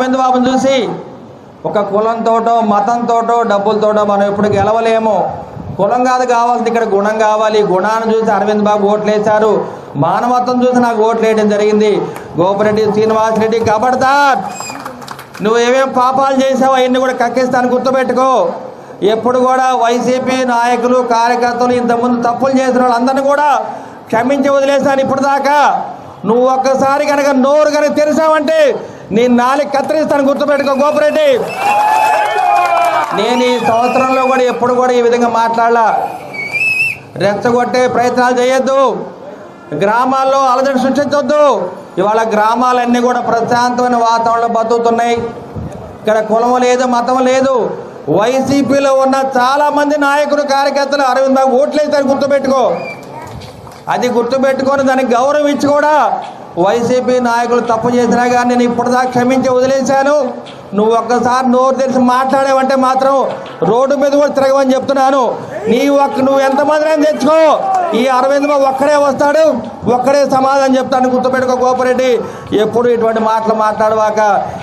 అరవింద్ చూసి? ఒక కులంతోటో మతంతోటో డబ్బులతోటో మనం ఎప్పుడు గెలవలేము. కులం కాదు కావాల్సింది ఇక్కడ గుణం కావాలి. గుణాన్ని చూసి అరవింద్ బాబు ఓట్లు వేశారు. మానవత్వం చూసి నాకు ఓట్లు వేయడం జరిగింది. గోపిరెడ్డి శ్రీనివాసరెడ్డి కబడ్దార్ నువ్వు ఏమేం పాపాలు చేసావో అవన్నీ కూడా కక్కిస్తాను గుర్తుపెట్టుకో. ఎప్పుడు కూడా వైసీపీ నాయకులు కార్యకర్తలు ఇంతకుముందు తప్పులు చేసిన వాళ్ళందరినీ కూడా క్షమించి వదిలేశాను ఇప్పటిదాకా. నువ్వు ఒక్కసారి కనుక నోరు కనుక తెరిచావంటే నేను నాలుగు కత్తిరిస్తాను గుర్తుపెట్టుకో గోపిరెడ్డి నేను ఈ సంవత్సరంలో కూడా ఎప్పుడు కూడా ఈ విధంగా మాట్లాడాల. రెచ్చగొట్టే ప్రయత్నాలు చేయొద్దు. గ్రామాల్లో అలజడి సృష్టించొద్దు. ఇవాళ గ్రామాలన్నీ కూడా ప్రశాంతమైన వాతావరణంలో బతుకుతున్నాయి. ఇక్కడ కులం లేదు మతం లేదు. వైసీపీలో ఉన్న చాలా మంది నాయకులు కార్యకర్తలు అరవింద్ బాబు ఓట్లేసారు గుర్తుపెట్టుకో. అది గుర్తుపెట్టుకొని దానికి గౌరవం ఇచ్చి కూడా వైసీపీ నాయకులు తప్పు చేసినా కానీ నేను ఇప్పటిదాకా క్షమించి వదిలేశాను. నువ్వు ఒక్కసారి నోరు తెలిసి మాట్లాడావంటే మాత్రం రోడ్డు మీద కూడా తిరగమని చెప్తున్నాను. నీ ఒక్క నువ్వు ఎంతమందిని తెచ్చుకో. ఈ అరవింద్ ఒక్కడే వస్తాడు ఒక్కడే సమాధానం చెప్తాను గుర్తుపెట్టుకో గోపరెడ్డి. ఎప్పుడు ఇటువంటి మాటలు మాట్లాడవాక.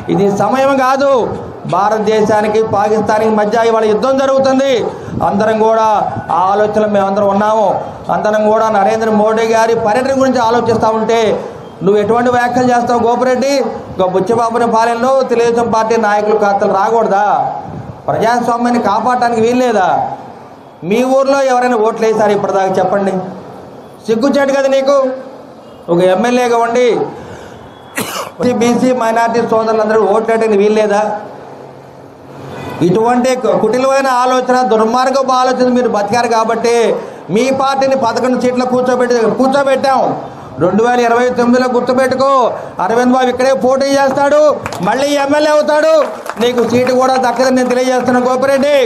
ఇది సమయం కాదు. భారతదేశానికి పాకిస్తాన్కి మధ్య ఇవాళ యుద్ధం జరుగుతుంది. అందరం కూడా ఆ ఆలోచనలో మేమందరం ఉన్నాము. అందరం కూడా నరేంద్ర మోడీ గారి పర్యటన గురించి ఆలోచిస్తూ ఉంటే నువ్వు ఎటువంటి వ్యాఖ్యలు చేస్తావు గోపిరెడ్డి? బుచ్చబాబుని పాలనలో తెలుగుదేశం పార్టీ నాయకులు ఖాతాలు రాకూడదా? ప్రజాస్వామ్యాన్ని కాపాడటానికి వీల్లేదా? మీ ఊర్లో ఎవరైనా ఓట్లు వేశారు ఇప్పటిదాకా చెప్పండి. సిగ్గుచేటు కదా నీకు? ఒక ఎమ్మెల్యేగా ఉండి బీసీ మైనార్టీ సోదరులందరూ ఓట్లేయడానికి వీల్లేదా? ఇటువంటి కుటిలమైన ఆలోచన దుర్మార్గపు ఆలోచన మీరు బతికారు కాబట్టి మీ పార్టీని పదకొండు సీట్లు కూర్చోబెట్టి కూర్చోబెట్టాం. రెండు వేల ఇరవై తొమ్మిదిలో గుర్తుపెట్టుకో. అరవింద్ బాబు ఇక్కడే పోటీ చేస్తాడు మళ్ళీ ఎమ్మెల్యే అవుతాడు. నీకు సీటు కూడా దక్కదని నేను తెలియజేస్తున్నాను గోపిరెడ్డి.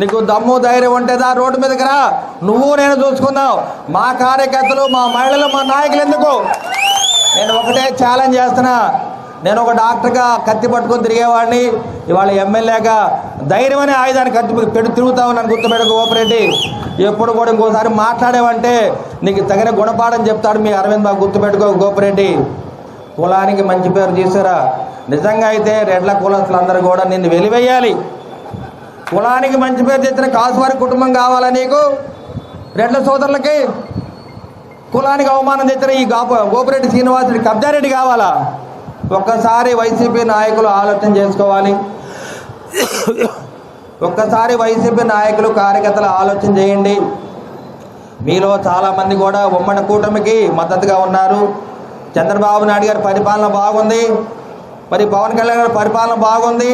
నీకు దమ్ము ధైర్యం ఉంటేదా రోడ్డు మీదకి రా. నువ్వు నేను చూసుకుందాం. మా కార్యకర్తలు మా మహిళలు మా నాయకులు ఎందుకు? నేను ఒకటే ఛాలెంజ్ చేస్తున్నా. నేను ఒక డాక్టర్గా కత్తి పట్టుకొని తిరిగేవాడిని. ఇవాళ ఎమ్మెల్యేగా ధైర్యం అనే ఆయుధాన్ని కత్తి పెడు తిరుగుతా ఉన్నాను గుర్తుపెట్టుకో గోపిరెడ్డి. ఎప్పుడు కూడా ఇంకోసారి మాట్లాడేవంటే నీకు తగిన గుణపాఠం చెప్తాడు మీ అరవింద్ బాబు గుర్తుపెట్టుకో గోపిరెడ్డి. కులానికి మంచి పేరు తీసారా నిజంగా అయితే రెడ్ల కులస్తులందరూ కూడా నిన్ను వెలివేయాలి. కులానికి మంచి పేరు తెచ్చిన కాసువారి కుటుంబం కావాలా నీకు? రెడ్ల సోదరులకి? కులానికి అవమానం తెచ్చిన ఈ గాప గోపిరెడ్డి శ్రీనివాసుడి కబ్జారెడ్డి కావాలా? ఒక్కసారి వైసీపీ నాయకులు ఆలోచన చేసుకోవాలి. ఒక్కసారి వైసీపీ నాయకులు కార్యకర్తలు ఆలోచన చేయండి. మీలో చాలామంది కూడా ఉమ్మడి కూటమికి మద్దతుగా ఉన్నారు. చంద్రబాబు నాయుడు గారి పరిపాలన బాగుంది. మరి పవన్ కళ్యాణ్ గారి పరిపాలన బాగుంది.